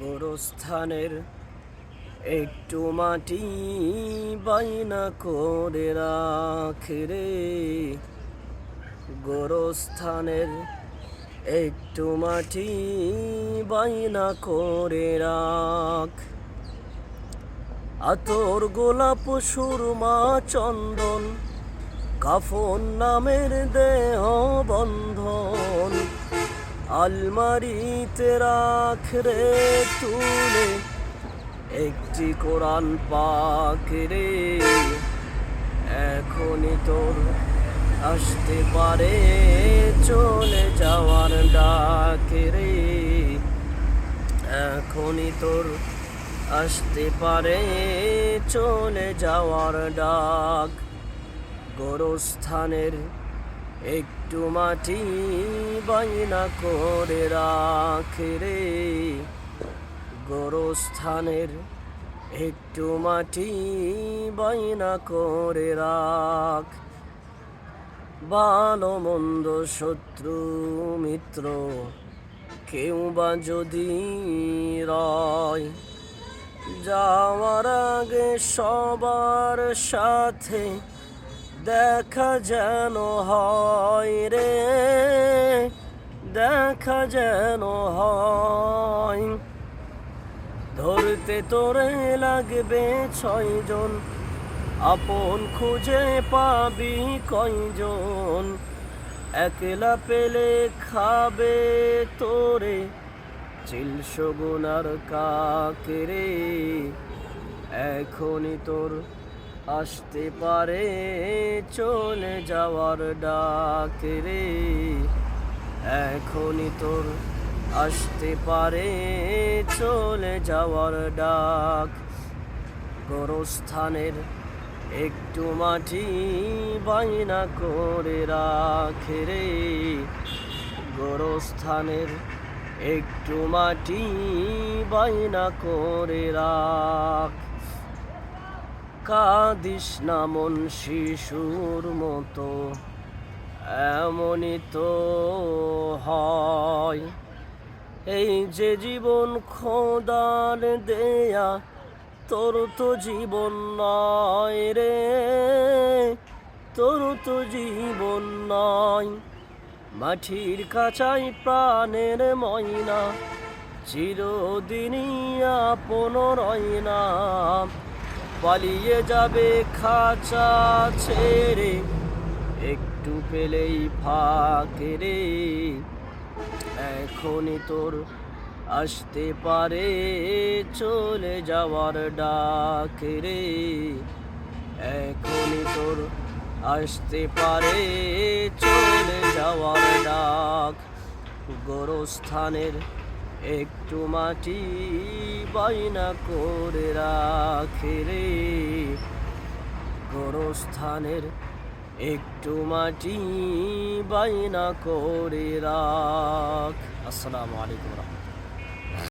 গোরস্থানের একটু মাটি বাইনা করে রাখে রে। গোরস্থানের একটু মাটি বাইনা করে রাখ। আতর গোলাপ সুরমা চন্দন কাফন নামের দেহ বন্ধন আলমারিতে রাখ রে তুলে, একটি কোরআন পাক রে। এখনই তোর আসতে পারে চলে যাওয়ার ডাক রে। এখনই তোর আসতে পারে চলে যাওয়ার ডাক। গোরস্থানের একটু মাটি বাইনা করে রাখে রে। গোরস্থানের একটু মাটি বাইনা করে রাখ। ভালো মন্দ শত্রু, মিত্র, কেউ বা যদি রয়। যাওয়ার আগে সবার সাথে দেখা যেন হয় রে, দেখা যেন হয়। ধরতে তোরে লাগবে ছয়জন, আপন খুঁজে পাবি কয়জন। একলা পেলে খাবে তোরে, চিল সগুনার কাকে রে? এখনই তোর আসতে পারে চলে যাওয়ার ডাক রে। এখনই তোর আসতে পারে চলে যাওয়ার ডাক। গোরস্থানের একটু মাটি বাইনা করে রাখে রে। গোরস্থানের একটু মাটি বাইনা করে রাখ। কাদিস না মন শিশুর মতো, এমনই তো হয়। এই যে জীবন খোদার দেয়া, তোর তো জীবন নয় রে, তোর তো জীবন নয়। মাটির কাছাই প্রাণের ময়না, চিরদিনই আপন রয় না পালিয়ে যাবে খাঁচা ছেড়ে। একটু পেলেই ফাঁকে রে। এখনই তোর আসতে পারে, চলে যাওয়ার ডাক রে। এখনই তোর আসতে পারে, চলে যাওয়ার ডাক। গোরস্থানের একটু মাটি বাইনা করে রাখে রে। গোরস্থানের একটু মাটি বাইনা করে রাখ। আসসালামু আলাইকুম